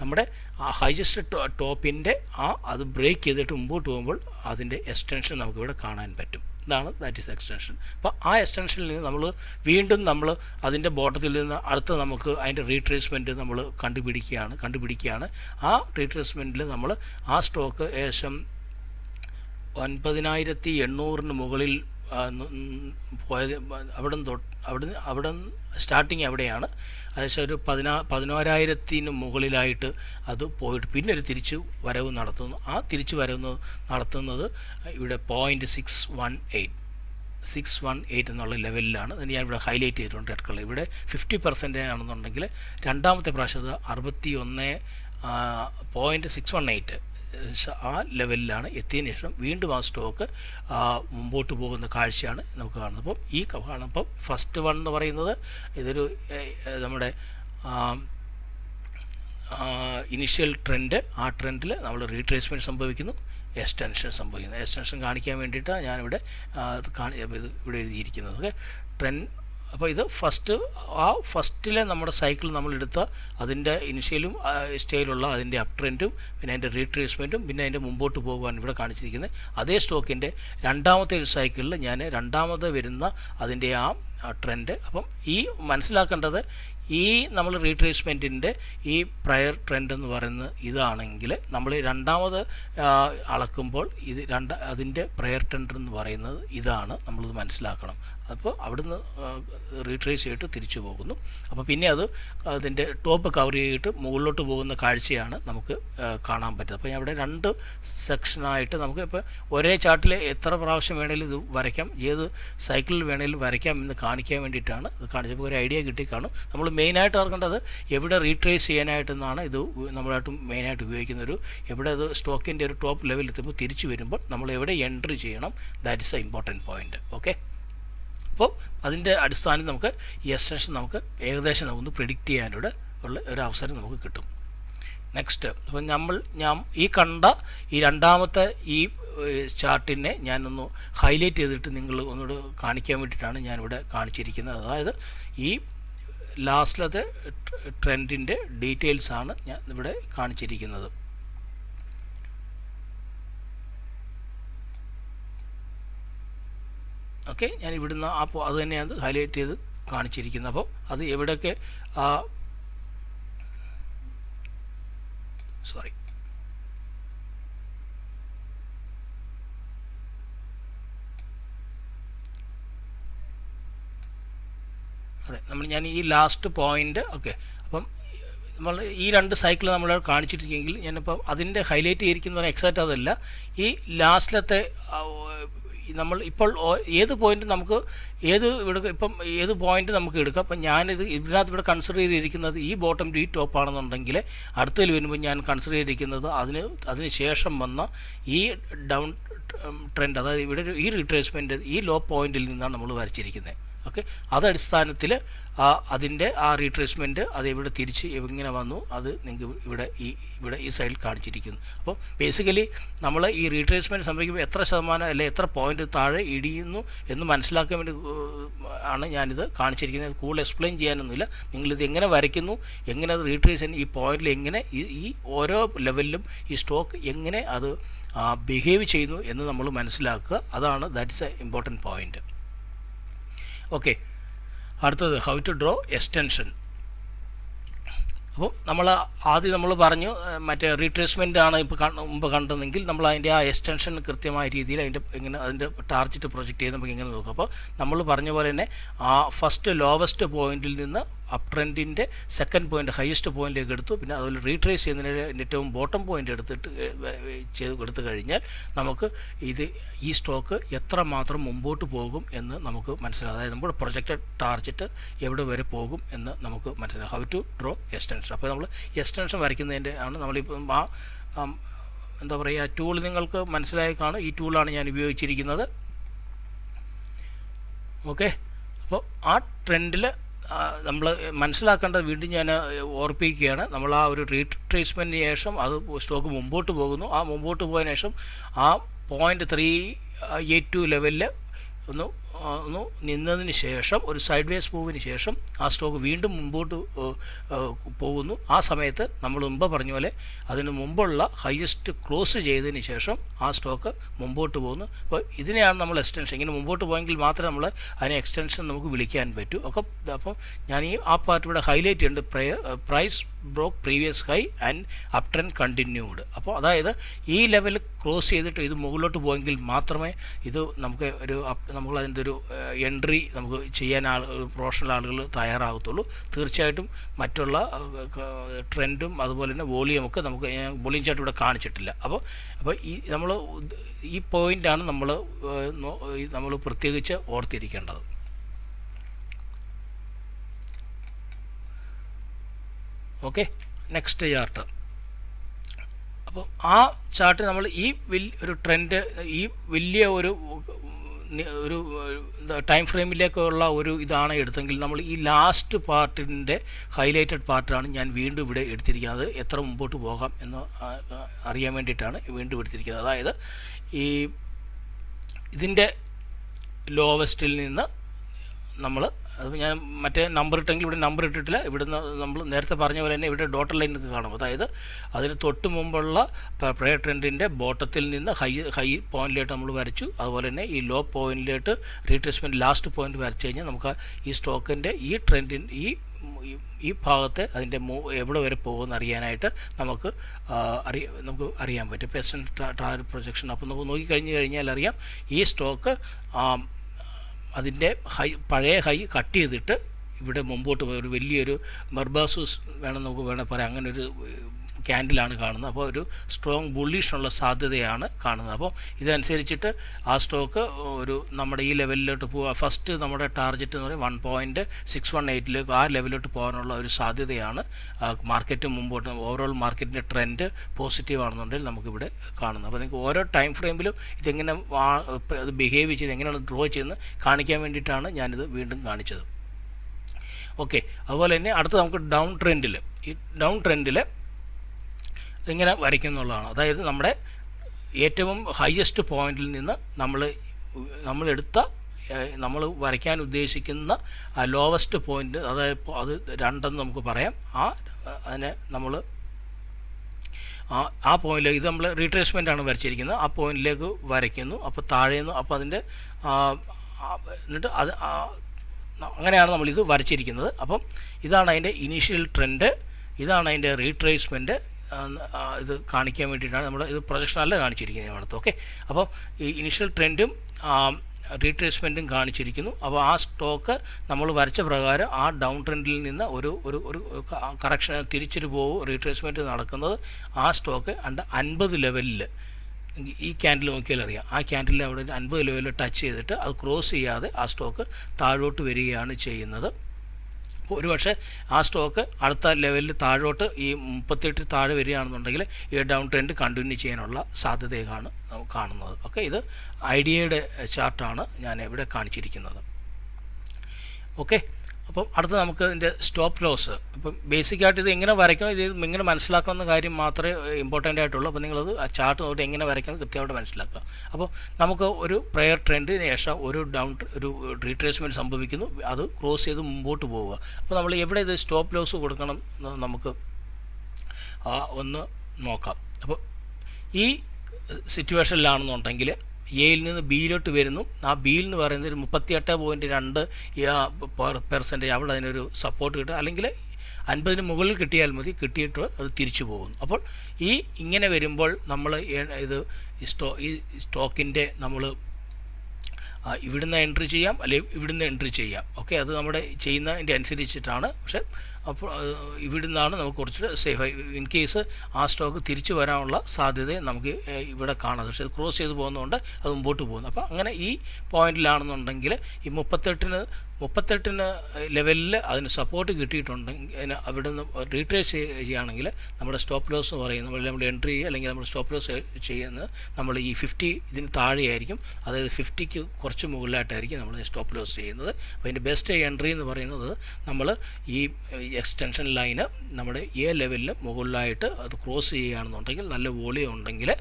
നമ്മുടെ ഹൈജസ്റ്റ് ടോപ്പിന്റെ ആ അത് ബ്രേക്ക് ചെയ്തിട്ട് മുമ്പോട്ട് പോകുമ്പോൾ അതിന്റെ എക്സ്റ്റൻഷൻ നമുക്കിവിടെ കാണാൻ പറ്റും. ഇതാണ് ദാറ്റ് ഈസ് എക്സ്റ്റൻഷൻ അപ്പോൾ ആ എക്സ്റ്റൻഷനിൽ നിന്ന് നമ്മൾ വീണ്ടും നമ്മൾ അതിന്റെ ബോട്ടത്തിൽ നിന്ന് അടുത്ത നമുക്ക് അതിന്റെ റീട്രേസ്മെന്റ് നമ്മൾ കണ്ടുപിടിക്കുകയാണ് കണ്ടുപിടിക്കുകയാണ്. ആ റീട്രേസ്മെന്റിൽ നമ്മൾ ആ സ്റ്റോക്ക് ഏകദേശം ഒൻപതിനായിരത്തി എണ്ണൂറിന് മുകളിൽ പോയത് അവിടെ തൊട്ട് അവിടെ അവിടെ സ്റ്റാർട്ടിങ് എവിടെയാണ്? ഏകദേശം ഒരു പതിനാ പതിനോരായിരത്തിന് മുകളിലായിട്ട് അത് പോയിട്ട് പിന്നെ ഒരു തിരിച്ചു വരവ് നടത്തുന്നു. ആ തിരിച്ചു വരവ് നടത്തുന്നത് ഇവിടെ point six one eight six one eight എന്നുള്ള ലെവലിലാണ് അത് ഞാൻ ഇവിടെ ഹൈലൈറ്റ് ചെയ്തിട്ടുണ്ട് റെഡ് ഇവിടെ ഫിഫ്റ്റി പെർസെന്റ് ആണെന്നുണ്ടെങ്കിൽ രണ്ടാമത്തെ പ്രാവശ്യം അത് അറുപത്തി ഒന്ന് പോയിന്റ് സിക്സ് വൺ എയ്റ്റ് ആ ലെവലിലാണ് എത്തിയതിന് ശേഷം വീണ്ടും ആ സ്റ്റോക്ക് മുമ്പോട്ട് പോകുന്ന കാഴ്ചയാണ് നമുക്ക് കാണുന്നത്. അപ്പം ഈ കാണുമ്പം ഫസ്റ്റ് വൺ എന്ന് പറയുന്നത് ഇതൊരു നമ്മുടെ ഇനിഷ്യൽ ട്രെൻഡ് ആ ട്രെൻഡിൽ നമ്മൾ റീട്രേസ്മെന്റ് സംഭവിക്കുന്നു എക്സ്റ്റൻഷൻ സംഭവിക്കുന്നു. എക്സ്റ്റൻഷൻ കാണിക്കാൻ വേണ്ടിയിട്ടാണ് ഞാനിവിടെ ഇത് ഇവിടെ എഴുതിയിരിക്കുന്നത്. ട്രെൻഡ് അപ്പോൾ ഇത് ഫസ്റ്റ് ആ ഫസ്റ്റിലെ നമ്മുടെ സൈക്കിൾ നമ്മൾ എടുത്ത അതിന്റെ ഇനിഷ്യലും സ്റ്റേയിലുള്ള അതിന്റെ അപ് ട്രെൻഡും പിന്നെ അതിന്റെ റീട്രേസ്മെന്റും പിന്നെ അതിന്റെ മുമ്പോട്ട് പോകാൻ ഇവിടെ കാണിച്ചിരിക്കുന്നത്. അതേ സ്റ്റോക്കിന്റെ രണ്ടാമത്തെ ഒരു സൈക്കിളിൽ ഞാൻ രണ്ടാമത് വരുന്ന അതിന്റെ ആ ട്രെൻഡ് അപ്പം ഈ മനസ്സിലാക്കേണ്ടത് ഈ നമ്മൾ റീട്രേസ്മെന്റിന്റെ ഈ പ്രയർ ട്രെൻഡ് എന്ന് പറയുന്നത് ഇതാണെങ്കിൽ നമ്മൾ രണ്ടാമത് അളക്കുമ്പോൾ ഇത് രണ്ട് അതിന്റെ പ്രയർ ട്രെൻഡ് എന്ന് പറയുന്നത് ഇതാണ് നമ്മളിത് മനസ്സിലാക്കണം. അപ്പോൾ അവിടുന്ന് റീട്രേസ് ചെയ്തിട്ട് തിരിച്ചു പോകുന്നു. അപ്പോൾ പിന്നെ അത് അതിന്റെ ടോപ്പ് കവർ ചെയ്തിട്ട് മുകളിലോട്ട് പോകുന്ന കാഴ്ചയാണ് നമുക്ക് കാണാൻ പറ്റുന്നത്. അപ്പോൾ അവിടെ രണ്ട് സെക്ഷനായിട്ട് നമുക്ക് ഇപ്പോൾ ഒരേ ചാർട്ടിൽ എത്ര പ്രാവശ്യം വേണേലും ഇത് വരയ്ക്കാം. ഏത് സൈക്കിളിൽ വേണേലും വരയ്ക്കാം എന്ന് കാണിക്കാൻ വേണ്ടിയിട്ടാണ്. ഇത് കാണിച്ചപ്പോൾ ഒരു ഐഡിയ കിട്ടി കാണും നമ്മൾ മെയിനായിട്ട് ഓർക്കേണ്ടത് എവിടെ റീട്രേസ് ചെയ്യാനായിട്ടെന്നാണ്. ഇത് നമ്മളായിട്ടും മെയിനായിട്ട് ഉപയോഗിക്കുന്ന ഒരു എവിടെ അത് സ്റ്റോക്കിന്റെ ഒരു ടോപ്പ് ലെവലിൽ എത്തുമ്പോൾ തിരിച്ചു വരുമ്പോൾ നമ്മൾ എവിടെ എൻട്രി ചെയ്യണം. That is a important point okay അപ്പോൾ അതിന്റെ അടിസ്ഥാനത്തിൽ നമുക്ക് എക്സ്റ്റൻഷൻ നമുക്ക് ഏകദേശം നമുക്ക് പ്രിഡിക്റ്റ് ചെയ്യാനുള്ള ഒരു അവസരം നമുക്ക് കിട്ടും. നെക്സ്റ്റ് അപ്പം നമ്മൾ ഞാൻ ഈ കണ്ട ഈ രണ്ടാമത്തെ ഈ ചാർട്ടിനെ ഞാനൊന്ന് ഹൈലൈറ്റ് ചെയ്തിട്ട് നിങ്ങൾ ഒന്നുകൂടെ കാണിക്കാൻ വേണ്ടിയിട്ടാണ് ഞാനിവിടെ കാണിച്ചിരിക്കുന്നത്. അതായത് ഈ ലാസ്റ്റിലത്തെ ട്രെൻഡിന്റെ ഡീറ്റെയിൽസ് ആണ് ഞാൻ ഇവിടെ കാണിച്ചിരിക്കുന്നത്. ഓക്കെ ഞാൻ ഇവിടുന്ന് അപ്പോൾ അത് തന്നെയാണ് ഹൈലൈറ്റ് ചെയ്ത് കാണിച്ചിരിക്കുന്നത്. അപ്പോൾ അത് എവിടെയൊക്കെ ആ സോറി. അതെ നമ്മൾ ഞാൻ ഈ ലാസ്റ്റ് പോയിന്റ് ഓക്കെ അപ്പം നമ്മൾ ഈ രണ്ട് സൈക്കിൾ നമ്മൾ കാണിച്ചിട്ടിരിക്കുമെങ്കിൽ ഞാനിപ്പം അതിന്റെ ഹൈലൈറ്റ് ചെയ്തിരിക്കുന്ന എക്സാക്റ്റ് അതല്ല. ഈ ലാസ്റ്റിലത്തെ നമ്മൾ ഇപ്പോൾ ഏത് പോയിന്റ് നമുക്ക് ഏത് ഇവിടെ ഇപ്പം ഏത് പോയിന്റ് നമുക്ക് എടുക്കാം? അപ്പം ഞാനിത് ഇതിനകത്ത് ഇവിടെ കൺസിഡർ ചെയ്തിരിക്കുന്നത് ഈ ബോട്ടം ടു ടോപ്പ് ആണെന്നുണ്ടെങ്കിൽ അടുത്തതിൽ വരുമ്പോൾ ഞാൻ കൺസിഡർ ചെയ്തിരിക്കുന്നത് അതിന് അതിന് ശേഷം വന്ന ഈ ഡൗൺ ട്രെൻഡ് അതായത് ഇവിടെ ഈ റിട്രേസ്മെന്റ് ഈ ലോ പോയിന്റിൽ നിന്നാണ് നമ്മൾ വരച്ചിരിക്കുന്നത്. ഓക്കെ? അതടിസ്ഥാനത്തിൽ അതിന്റെ ആ റീട്രേസ്മെന്റ് അത് ഇവിടെ തിരിച്ച് എങ്ങനെ വന്നു അത് നിങ്ങൾക്ക് ഇവിടെ ഈ ഇവിടെ ഈ സൈഡിൽ കാണിച്ചിരിക്കുന്നു. അപ്പോൾ ബേസിക്കലി നമ്മൾ ഈ റീട്രേസ്മെന്റ് സംഭവിക്കുമ്പോൾ എത്ര ശതമാനം അല്ലെ എത്ര പോയിന്റ് താഴെ ഇടിയുന്നു എന്ന് മനസ്സിലാക്കാൻ വേണ്ടി ആണ് ഞാനിത് കാണിച്ചിരിക്കുന്നത്. കൂടുതൽ എക്സ്പ്ലെയിൻ ചെയ്യാനൊന്നുമില്ല. നിങ്ങളിത് എങ്ങനെ വരയ്ക്കുന്നു എങ്ങനെ അത് റീട്രേസ് ഈ പോയിന്റിൽ എങ്ങനെ ഈ ഓരോ ലെവലിലും ഈ സ്റ്റോക്ക് എങ്ങനെ അത് ബിഹേവ് ചെയ്യുന്നു എന്ന് നമ്മൾ മനസ്സിലാക്കുക. അതാണ് that's a important point okay അടുത്തത് ഹൗ ടു ഡ്രോ എക്സ്റ്റൻഷൻ അപ്പോൾ നമ്മൾ ആദ്യം നമ്മൾ പറഞ്ഞു മറ്റേ റീട്രേസ്മെന്റ് ആണ് ഇപ്പോൾ മുമ്പ് കണ്ടതെങ്കിൽ നമ്മൾ അതിന്റെ ആ എക്സ്റ്റൻഷൻ കൃത്യമായ രീതിയിൽ അതിന്റെ എങ്ങനെ അതിന്റെ ടാർജറ്റ് പ്രൊജക്റ്റ് ചെയ്ത് നമുക്ക് എങ്ങനെ നോക്കാം. അപ്പോൾ നമ്മൾ പറഞ്ഞ പോലെ തന്നെ ആ ഫസ്റ്റ് ലോവസ്റ്റ് പോയിന്റിൽ നിന്ന് അപ് ട്രെൻഡിന്റെ സെക്കൻഡ് പോയിന്റ് ഹയസ്റ്റ് പോയിന്റിലേക്ക് എടുത്തു. പിന്നെ അതുപോലെ റീട്രേസ് ചെയ്യുന്നതിന് ഏറ്റവും ബോട്ടം പോയിന്റ് എടുത്തിട്ട് ചെയ്ത് എടുത്തു കഴിഞ്ഞാൽ നമുക്ക് ഇത് ഈ സ്റ്റോക്ക് എത്രമാത്രം മുമ്പോട്ട് പോകും എന്ന് നമുക്ക് മനസ്സിലാകും അതായത് നമ്മുടെ പ്രൊജക്റ്റഡ് ടാർജറ്റ് എവിടെ വരെ പോകും എന്ന് നമുക്ക് മനസ്സിലാകും ഹൗ ടു ഡ്രോ എക്സ്റ്റൻഷൻ അപ്പോൾ നമ്മൾ എക്സ്റ്റൻഷൻ വരയ്ക്കുന്നതിന്റെ ആണ് നമ്മളിപ്പം ആ എന്താ പറയുക ടൂൾ നിങ്ങൾക്ക് മനസ്സിലായി കാണും. ഈ ടൂളാണ് ഞാൻ ഉപയോഗിച്ചിരിക്കുന്നത്. ഓക്കെ അപ്പോൾ ആ ട്രെൻഡിൽ നമ്മൾ മനസ്സിലാക്കേണ്ടത് വീണ്ടും ഞാൻ ഓർപ്പിക്കുകയാണ്. നമ്മൾ ആ ഒരു റീട്രേസ്മെന്റിന് ശേഷം അത് സ്റ്റോക്ക് മുമ്പോട്ട് പോകുന്നു. ആ മുമ്പോട്ട് പോയതിനു ശേഷം ആ പോയിന്റ് ത്രീ എയ്റ്റ് ടു ലെവലിൽ ഒന്ന് ഒന്ന് നിന്നതിന് ശേഷം ഒരു സൈഡ് വേസ് മൂവിന് ശേഷം ആ സ്റ്റോക്ക് വീണ്ടും മുമ്പോട്ട് പോകുന്നു. ആ സമയത്ത് നമ്മൾ മുമ്പ് പറഞ്ഞ പോലെ അതിന് മുമ്പുള്ള ഹയസ്റ്റ് ക്ലോസ് ചെയ്തതിന് ശേഷം ആ സ്റ്റോക്ക് മുമ്പോട്ട് പോകുന്നു. അപ്പോൾ ഇതിനെയാണ് നമ്മൾ എക്സ്റ്റൻഷൻ ഇങ്ങനെ മുമ്പോട്ട് പോയെങ്കിൽ മാത്രമേ നമ്മൾ അതിനെ എക്സ്റ്റൻഷൻ നമുക്ക് വിളിക്കാൻ പറ്റൂ. ഒക്കെ അപ്പം ഞാൻ ഈ ആ പാർട്ട് ഇവിടെ ഹൈലൈറ്റ് ചെയ്യുന്നുണ്ട്. Price broke previous high and up trend continued അപ്പോൾ അതായത് ഈ ലെവൽ ക്ലോസ് ചെയ്തിട്ട് ഇത് മുകളിലോട്ട് പോയെങ്കിൽ മാത്രമേ ഇത് നമുക്ക് ഒരു നമ്മൾ അതിന്റെ ഒരു എൻട്രി നമുക്ക് ചെയ്യാൻ ആൾ പ്രൊഫഷണൽ ആളുകൾ തയ്യാറാകത്തുള്ളൂ. തീർച്ചയായിട്ടും മറ്റുള്ള ട്രെൻഡും അതുപോലെ തന്നെ വോളിയുമൊക്കെ നമുക്ക് വോളിയം ചാർട്ട് ഇവിടെ കാണിച്ചിട്ടില്ല. അപ്പോൾ അപ്പോൾ ഈ നമ്മൾ ഈ പോയിന്റാണ് നമ്മൾ നമ്മൾ പ്രത്യേകിച്ച് ഓർത്തിരിക്കേണ്ടത്. ഓക്കെ നെക്സ്റ്റ് ചാർട്ട് അപ്പോൾ ആ ചാർട്ട് നമ്മൾ ഈ വലിയ ഒരു ട്രെൻഡ് ഈ വലിയ ഒരു ഒരു ടൈം ഫ്രെയിമിലേക്കുള്ള ഒരു ഇതാണ് എടുത്തെങ്കിൽ നമ്മൾ ഈ ലാസ്റ്റ് പാർട്ടിന്റെ ഹൈലൈറ്റഡ് പാർട്ടാണ് ഞാൻ വീണ്ടും ഇവിടെ എടുത്തിരിക്കുന്നത്. എത്ര മുമ്പോട്ട് പോകാം എന്ന് അറിയാൻ വേണ്ടിയിട്ടാണ് വീണ്ടും എടുത്തിരിക്കുന്നത്. അതായത് ഈ ഇതിന്റെ ലോവസ്റ്റിൽ നിന്ന് നമ്മൾ അത് ഞാൻ മറ്റേ നമ്പർ ഇട്ടെങ്കിൽ ഇവിടെ നമ്പർ ഇട്ടിട്ടില്ല. ഇവിടുന്ന് നമ്മൾ നേരത്തെ പറഞ്ഞ പോലെ തന്നെ ഇവിടെ ഡോട്ടർ ലൈൻ കാണും. അതായത് അതിന് തൊട്ട് മുമ്പുള്ള പ്രേ ട്രെൻഡിന്റെ ബോട്ടത്തിൽ നിന്ന് ഹൈ ഹൈ പോയിന്റിലോട്ട് നമ്മൾ വരച്ചു. അതുപോലെ തന്നെ ഈ ലോ പോയിന്റിലോട്ട് റീട്രേസ്മെന്റ് ലാസ്റ്റ് പോയിന്റ് വരച്ചു കഴിഞ്ഞാൽ നമുക്ക് ഈ സ്റ്റോക്കിന്റെ ഈ ട്രെൻഡിൻ ഈ ഈ- ഭാഗത്തെ അതിന്റെ മൂ എവിടെ വരെ പോകുമെന്ന് അറിയാനായിട്ട് നമുക്ക് അറിയ നമുക്ക് അറിയാൻ പറ്റും. പെർസൺ ടാർ പ്രൊജക്ഷൻ അപ്പോൾ നമുക്ക് നോക്കിക്കഴിഞ്ഞ് കഴിഞ്ഞാൽ അറിയാം ഈ സ്റ്റോക്ക് അതിന്റെ ഹൈ പഴയ ഹൈ കട്ട് ചെയ്തിട്ട് ഇവിടെ മുമ്പോട്ട് ഒരു വലിയൊരു മെർബാസൂസ് വേണം നമുക്ക് വേണമെങ്കിൽ പറയാം. അങ്ങനെ ഒരു ക്യാൻഡിലാണ് കാണുന്നത്. അപ്പോൾ ഒരു സ്ട്രോങ് ബുള്ളിഷുള്ള സാധ്യതയാണ് കാണുന്നത്. അപ്പോൾ ഇതനുസരിച്ചിട്ട് ആ സ്റ്റോക്ക് ഒരു നമ്മുടെ ഈ ലെവലിലോട്ട് പോവുക. ഫസ്റ്റ് നമ്മുടെ ടാർഗറ്റ് എന്ന് പറയുന്നത് വൺ പോയിന്റ് സിക്സ് വൺ എയ്റ്റിലേക്ക് ആ ലെവലിലോട്ട് പോകാനുള്ള ഒരു സാധ്യതയാണ്. മാർക്കറ്റ് മുമ്പോട്ട് ഓവറോൾ മാർക്കറ്റിന്റെ ട്രെൻഡ് പോസിറ്റീവ് ആണെന്നുണ്ടെങ്കിൽ നമുക്കിവിടെ കാണുന്നത്. അപ്പോൾ നിങ്ങൾക്ക് ഓരോ ടൈം ഫ്രെയിമിലും ഇതെങ്ങനെ അത് ബിഹേവ് ചെയ്ത് എങ്ങനെയാണ് ഡ്രോ ചെയ്യുന്നത് കാണിക്കാൻ വേണ്ടിയിട്ടാണ് ഞാനിത് വീണ്ടും കാണിച്ചത്. ഓക്കെ അതുപോലെ തന്നെ അടുത്ത് നമുക്ക് ഡൗൺ ട്രെൻഡിൽ ഈ ഡൗൺ ട്രെൻഡിൽ ഇങ്ങനെ വരയ്ക്കുന്നുള്ളതാണ്. അതായത് നമ്മുടെ ഏറ്റവും ഹയസ്റ്റ് പോയിന്റിൽ നിന്ന് നമ്മൾ നമ്മളെടുത്ത നമ്മൾ വരയ്ക്കാൻ ഉദ്ദേശിക്കുന്ന ആ ലോവസ്റ്റ് പോയിന്റ് അതായത് അത് രണ്ടെന്ന് നമുക്ക് പറയാം. ആ അതിനെ നമ്മൾ ആ ആ പോയിന്റിലേക്ക് ഇത് നമ്മൾ റീട്രേസ്മെന്റ് ആണ് വരച്ചിരിക്കുന്നത്. ആ പോയിന്റിലേക്ക് വരയ്ക്കുന്നു. അപ്പോൾ താഴെ നിന്ന് അപ്പോൾ അതിന്റെ എന്നിട്ട് അത് അങ്ങനെയാണ് നമ്മൾ ഇത് വരച്ചിരിക്കുന്നത്. അപ്പം ഇതാണ് അതിന്റെ ഇനീഷ്യൽ ട്രെൻഡ് ഇതാണ് അതിന്റെ റീട്രേസ്മെന്റ് ഇത് കാണിക്കാൻ വേണ്ടിയിട്ടാണ് നമ്മൾ ഇത് പ്രൊജക്ഷൻ അല്ല കാണിച്ചിരിക്കുന്നത് ഇവിടുത്തെ ഓക്കെ അപ്പോൾ ഈ ഇനിഷ്യൽ ട്രെൻഡും റീട്രേസ്മെന്റും കാണിച്ചിരിക്കുന്നു. അപ്പോൾ ആ സ്റ്റോക്ക് നമ്മൾ വരച്ച പ്രകാരം ആ ഡൗൺ ട്രെൻഡിൽ നിന്ന് ഒരു ഒരു ഒരു കറക്ഷൻ തിരിച്ചൊരു പോകും റീട്രേസ്മെന്റ് നടക്കുന്നത് ആ സ്റ്റോക്ക് അണ്ട് അൻപത് ലെവലിൽ ഈ ക്യാൻഡിൽ നോക്കിയാൽ അറിയാം. ആ ക്യാൻഡിൽ അവിടെ അൻപത് ലെവലിൽ ടച്ച് ചെയ്തിട്ട് അത് ക്രോസ് ചെയ്യാതെ ആ സ്റ്റോക്ക് താഴോട്ട് വരികയാണ് ചെയ്യുന്നത്. ഒരുപക്ഷെ ആ സ്റ്റോക്ക് അടുത്ത ലെവലിൽ താഴോട്ട് ഈ മുപ്പത്തെട്ട് താഴെ വരികയാണെന്നുണ്ടെങ്കിൽ ഈ ഡൗൺ ട്രെൻഡ് കണ്ടിന്യൂ ചെയ്യാനുള്ള സാധ്യതയാണ് കാണുന്നത്. ഓക്കെ ഇത് ഐഡിയയുടെ ചാർട്ടാണ് ഞാൻ ഇവിടെ കാണിച്ചിരിക്കുന്നത്. ഓക്കെ അപ്പം അടുത്ത് നമുക്ക് ഇതിന്റെ സ്റ്റോപ്പ് ലോസ് അപ്പം ബേസിക്കായിട്ട് ഇത് എങ്ങനെ വരയ്ക്കണം? ഇത് എങ്ങനെ മനസ്സിലാക്കണം എന്ന കാര്യം മാത്രമേ ഇമ്പോർട്ടന്റ് ആയിട്ടുള്ളൂ. അപ്പോൾ നിങ്ങളത് ആ ചാർട്ട് നോക്കി എങ്ങനെ വരയ്ക്കണം കൃത്യമായിട്ട് മനസ്സിലാക്കുക. അപ്പോൾ നമുക്ക് ഒരു പ്രയർ ട്രെൻഡിന് ശേഷം ഒരു ഡൗൺ ഒരു റീട്രേസ്മെന്റ് സംഭവിക്കുന്നു. അത് ക്രോസ് ചെയ്ത് മുമ്പോട്ട് പോവുക. അപ്പോൾ നമ്മൾ എവിടെ ഇത് സ്റ്റോപ്പ് ലോസ് കൊടുക്കണം നമുക്ക് ഒന്ന് നോക്കാം. അപ്പോൾ ഈ സിറ്റുവേഷനിലാണെന്നുണ്ടെങ്കിൽ എയിൽ നിന്ന് ബിയിലോട്ട് വരുന്നു. ആ ബിയിൽ എന്ന് പറയുന്നത് ഒരു മുപ്പത്തിയെട്ട് പോയിന്റ് രണ്ട് പെർസെന്റേജ് അവിടെ അതിനൊരു സപ്പോർട്ട് കിട്ടും. അല്ലെങ്കിൽ അൻപതിന് മുകളിൽ കിട്ടിയാൽ മതി. കിട്ടിയിട്ട് അത് തിരിച്ചു പോകുന്നു. അപ്പോൾ ഈ ഇങ്ങനെ വരുമ്പോൾ നമ്മൾ ഇത് സ്റ്റോ ഈ സ്റ്റോക്കിന്റെ നമ്മൾ ഇവിടുന്ന് എൻട്രി ചെയ്യാം അല്ലെങ്കിൽ ഇവിടുന്ന് എൻട്രി ചെയ്യാം. ഓക്കെ അത് നമ്മുടെ ചെയ്യുന്നതിന്റെ അനുസരിച്ചിട്ടാണ്. പക്ഷേ അപ്പോൾ ഇവിടുന്നാണ് നമുക്ക് കുറച്ചുകൂടെ സേഫ് ഇൻ കേസ് ആ സ്റ്റോക്ക് തിരിച്ചു വരാനുള്ള സാധ്യത നമുക്ക് ഇവിടെ കാണാം. പക്ഷേ ക്രോസ് ചെയ്ത് പോകുന്നതുകൊണ്ട് അത് മുമ്പോട്ട് പോകുന്നു. അപ്പോൾ അങ്ങനെ ഈ പോയിന്റിലാണെന്നുണ്ടെങ്കിൽ ഈ മുപ്പത്തെട്ടിന് മുപ്പത്തെട്ടിന് ലെവലിൽ അതിന് സപ്പോർട്ട് കിട്ടിയിട്ടുണ്ടെങ്കിൽ അതിന് അവിടെ നിന്ന് റീട്രേസ് ചെയ്യുകയാണെങ്കിൽ നമ്മുടെ സ്റ്റോപ്പ് ലോസ് എന്ന് പറയുന്നത് നമ്മൾ എൻട്രി ചെയ്യുക അല്ലെങ്കിൽ നമ്മൾ സ്റ്റോപ്പ് ലോസ് ചെയ്യുന്നത് നമ്മൾ ഈ ഫിഫ്റ്റി ഇതിന് താഴെയായിരിക്കും. അതായത് ഫിഫ്റ്റിക്ക് കുറച്ച് മുകളിലായിട്ടായിരിക്കും നമ്മൾ സ്റ്റോപ്പ് ലോസ് ചെയ്യുന്നത്. അപ്പോൾ അതിന്റെ ബെസ്റ്റ് എൻട്രി എന്ന് പറയുന്നത് നമ്മൾ ഈ എക്സ്റ്റൻഷൻ ലൈന് നമ്മുടെ എ ലെവലിന് മുകളിലായിട്ട് അത് ക്രോസ് ചെയ്യുകയാണെന്നുണ്ടെങ്കിൽ നല്ല വോളിയം ഉണ്ടെങ്കിൽ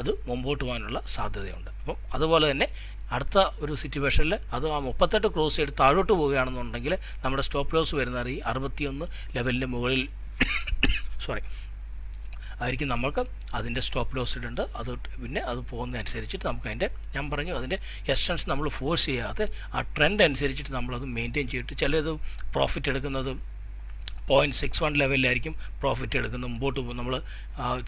അത് മുമ്പോട്ട് പോകാനുള്ള സാധ്യതയുണ്ട്. അപ്പം അതുപോലെ തന്നെ അടുത്ത ഒരു സിറ്റുവേഷനിൽ അത് ആ മുപ്പത്തെട്ട് ക്രോസ് ചെയ്ത് താഴോട്ട് പോവുകയാണെന്നുണ്ടെങ്കിൽ നമ്മുടെ സ്റ്റോപ്പ് ലോസ് വരുന്നത് ഈ അറുപത്തിയൊന്ന് ലെവലിന്റെ മുകളിൽ <coughs> സോറി ആയിരിക്കും നമ്മൾക്ക് അതിന്റെ സ്റ്റോപ്പ് ലോസ് ഇടുണ്ട് അത് പിന്നെ അത് പോകുന്നതനുസരിച്ചിട്ട് നമുക്ക് അതിന്റെ ഞാൻ പറഞ്ഞു അതിന്റെ എസ്റ്റൻസ് നമ്മൾ ഫോഴ്സ് ചെയ്യാതെ ആ ട്രെൻഡ് അനുസരിച്ചിട്ട് നമ്മളത് മെയിന്റെയിൻ ചെയ്തിട്ട് ചിലത് പ്രോഫിറ്റ് എടുക്കുന്നത് പോയിന്റ് സിക്സ് വൺ ലെവലിലായിരിക്കും പ്രോഫിറ്റ് എടുക്കുന്നത്. മുമ്പോട്ട് നമ്മൾ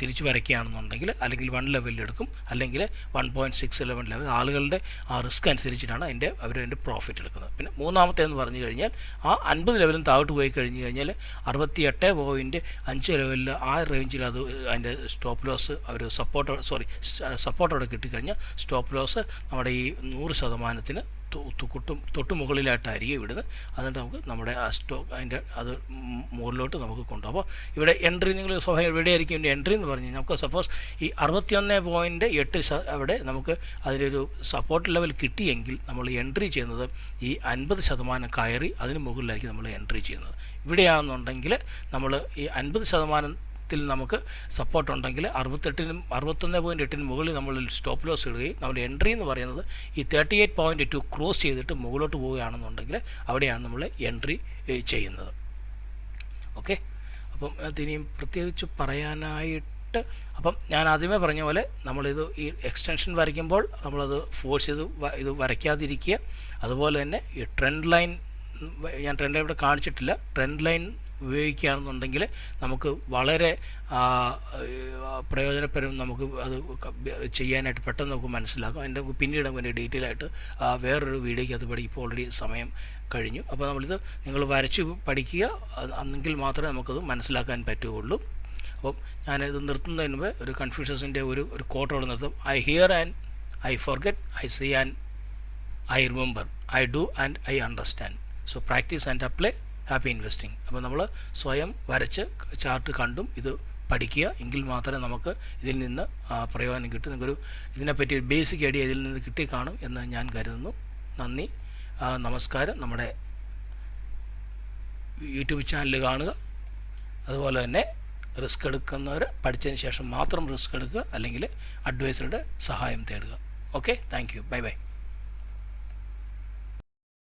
തിരിച്ചു വരയ്ക്കുകയാണെന്നുണ്ടെങ്കിൽ അല്ലെങ്കിൽ വൺ ലെവലിൽ എടുക്കും. അല്ലെങ്കിൽ വൺ പോയിന്റ് സിക്സ് ലെവൻ ലെവൽ ആളുകളുടെ ആ റിസ്ക് അനുസരിച്ചിട്ടാണ് അതിന്റെ അവർ അതിന്റെ പ്രോഫിറ്റ് എടുക്കുന്നത്. പിന്നെ മൂന്നാമത്തെ എന്ന് പറഞ്ഞു കഴിഞ്ഞാൽ ആ അൻപത് ലെവലും താഴോട്ട് പോയി കഴിഞ്ഞ് കഴിഞ്ഞാൽ അറുപത്തി എട്ട് പോയിന്റ് അഞ്ച് ലെവലിൽ ആ റേഞ്ചിൽ അത് അതിന്റെ സ്റ്റോപ്പ് ലോസ് അവർ സപ്പോർട്ട് സോറി സപ്പോർട്ടോടെ കിട്ടിക്കഴിഞ്ഞാൽ സ്റ്റോപ്പ് ലോസ് നമ്മുടെ ഈ നൂറ് ശതമാനത്തിന് തൊട്ടും തൊട്ട് അരികെ വിടുന്നത്. അതുകൊണ്ട് നമുക്ക് നമ്മുടെ ആ സ്റ്റോക്ക് അതിന്റെ അത് മുകളിലോട്ട് നമുക്ക് കൊണ്ടുപോകും. അപ്പോൾ ഇവിടെ എൻട്രി നിങ്ങൾ സ്വാഭാവികം എവിടെയായിരിക്കും എൻട്രി എന്ന് പറഞ്ഞു നമുക്ക് സപ്പോസ് ഈ അറുപത്തിയൊന്ന് പോയിന്റ് എട്ട് അവിടെ നമുക്ക് അതിലൊരു സപ്പോർട്ട് ലെവൽ കിട്ടിയെങ്കിൽ നമ്മൾ എൻട്രി ചെയ്യുന്നത് ഈ അൻപത് ശതമാനം കയറി അതിന് മുകളിലായിരിക്കും നമ്മൾ എൻട്രി ചെയ്യുന്നത്. ഇവിടെയാണെന്നുണ്ടെങ്കിൽ നമ്മൾ ഈ അൻപത് ശതമാനം ത്തിൽ നമുക്ക് സപ്പോർട്ട് ഉണ്ടെങ്കിൽ അറുപത്തെട്ടിനും അറുപത്തൊന്ന് പോയിന്റ് എട്ടിന് മുകളിൽ നമ്മൾ സ്റ്റോപ്പ് ലോസ് ഇടുകയും നമ്മുടെ എൻട്രി എന്ന് പറയുന്നത് ഈ thirty eight point two cross ചെയ്തിട്ട് മുകളിലോട്ട് പോവുകയാണെന്നുണ്ടെങ്കിൽ അവിടെയാണ് നമ്മൾ എൻട്രി ചെയ്യുന്നത്. ഓക്കെ അപ്പം അതിനിയും പ്രത്യേകിച്ച് പറയാനായിട്ട് അപ്പം ഞാൻ ആദ്യമേ പറഞ്ഞ പോലെ നമ്മളിത് ഈ എക്സ്റ്റൻഷൻ വരയ്ക്കുമ്പോൾ നമ്മളത് ഫോഴ്സ് ചെയ്ത് ഇത് വരയ്ക്കാതിരിക്കുക. അതുപോലെ തന്നെ ഈ ട്രെൻഡ് ലൈൻ ഞാൻ ട്രെൻഡ് ലൈൻ ഇവിടെ കാണിച്ചിട്ടില്ല. ട്രെൻഡ് ലൈൻ ഉപയോഗിക്കുകയാണെന്നുണ്ടെങ്കിൽ നമുക്ക് വളരെ പ്രയോജനപരം നമുക്ക് അത് ചെയ്യാനായിട്ട് പെട്ടെന്ന് നമുക്ക് മനസ്സിലാക്കും. അതിന്റെ പിന്നീട് നമുക്ക് ഡീറ്റെയിൽ ആയിട്ട് വേറൊരു വീഡിയോയ്ക്ക് അത് പഠി ഇപ്പോൾ ഓൾറെഡി സമയം കഴിഞ്ഞു. അപ്പോൾ നമ്മളിത് നിങ്ങൾ വരച്ച് പഠിക്കുക. അന്നെങ്കിൽ മാത്രമേ നമുക്കത് മനസ്സിലാക്കാൻ പറ്റുകയുള്ളൂ. അപ്പം ഞാനിത് നിർത്തുന്നതിന് മുമ്പ് ഒരു കൺഫ്യൂഷൻസിന്റെ ഒരു ഒരു കോട്ടോടെ നിർത്തും. I hear and I forget I see and I remember I do and I understand so practise and apply happy investing അപ്പോൾ നമ്മൾ സ്വയം വരച്ച് ചാർട്ട് കണ്ടും ഇത് പഠിക്കുക. എങ്കിൽ മാത്രമേ നമുക്ക് ഇതിൽ നിന്ന് പ്രയോജനം കിട്ടും. നിങ്ങൾക്കൊരു ഇതിനെപ്പറ്റി ഒരു ബേസിക് ഐഡിയ ഇതിൽ നിന്ന് കിട്ടി കാണും എന്ന് ഞാൻ കരുതുന്നു. നന്ദി. നമസ്കാരം. നമ്മുടെ യൂട്യൂബ് ചാനൽ കാണുക. അതുപോലെ തന്നെ റിസ്ക് എടുക്കുന്നവർ പഠിച്ചതിന് ശേഷം മാത്രം റിസ്ക് എടുക്കുക. അല്ലെങ്കിൽ അഡ്വൈസറുടെ സഹായം തേടുക. Okay thank you bye bye